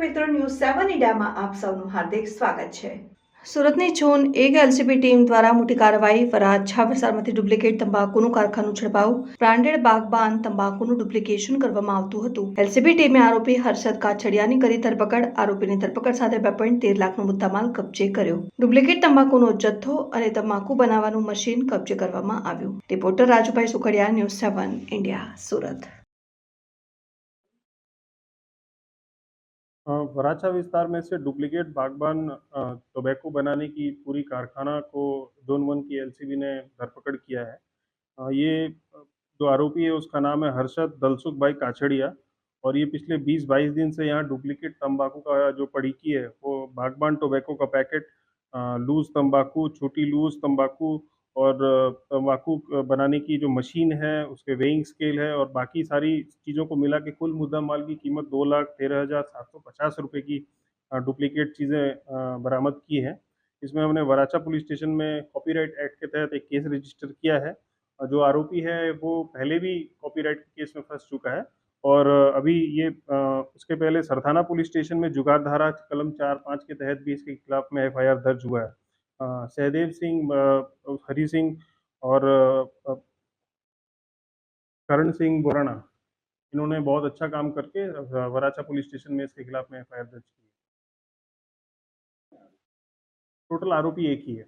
મીડિયામાં આપ સૌનું હાર્દિક સ્વાગત છે. સુરતની ઝોન એક એલસીબી ટીમ દ્વારા મોટી કાર્યવાહી વરાછા વિસ્તારમાંથી ડુપ્લિકેટ તંબાકુનું કારખાનું ઝડપાયું બ્રાન્ડેડ બાગબાન તંબાકુનું ડુપ્લિકેશન કરવામાં આવતું હતું. એલસીબી ટીમે આરોપી હર્ષદ કાછડિયાની કરી ધરપકડ. આરોપીની ધરપકડ સાથે બે પોઈન્ટ તેર લાખનો મુદ્દામાલ કબજે કર્યો. ડુપ્લિકેટ તંબાકુનો જથ્થો અને તંબાકુ બનાવવાનું મશીન કબજે કરવામાં આવ્યું. Reporter Rajubhai Sukhadiya, news seven India, Surat. Varachha विस्तार में से डुप्लीकेट बागबान टोबैको बनाने की पूरी कारखाना को जोन वन की एलसीबी ने धरपकड़ किया है। ये जो आरोपी है उसका नाम है हर्षद दलसुख भाई काछड़िया और ये पिछले 20-22 दिन से यहाँ डुप्लीकेट तंबाकू का जो पड़ीकी है वो बागबान टोबैको का पैकेट लूज तंबाकू, छोटी लूज तंबाकू और तंबाकू बनाने की जो मशीन है, उसके वेइंग स्केल है और बाकी सारी चीज़ों को मिला के कुल मुद्दा माल की कीमत दो लाख तेरह हज़ार सात सौ पचास रुपये की डुप्लीकेट चीज़ें बरामद की हैं। इसमें हमने वराचा पुलिस स्टेशन में कॉपीराइट एक्ट के तहत एक केस रजिस्टर किया है। जो आरोपी है, वो पहले भी कॉपीराइट के केस में फंस चुका है और अभी ये उसके पहले सरथाना पुलिस स्टेशन में जुगार धारा कलम चार पाँच के तहत भी इसके खिलाफ में एफआईआर दर्ज हुआ है। सहदेव सिंह हरी सिंह और करण सिंह बोराना इन्होंने बहुत अच्छा काम करके वराचा पुलिस स्टेशन में इसके खिलाफ में एफ़ दर्ज की टोटल आरोपी एक ही है।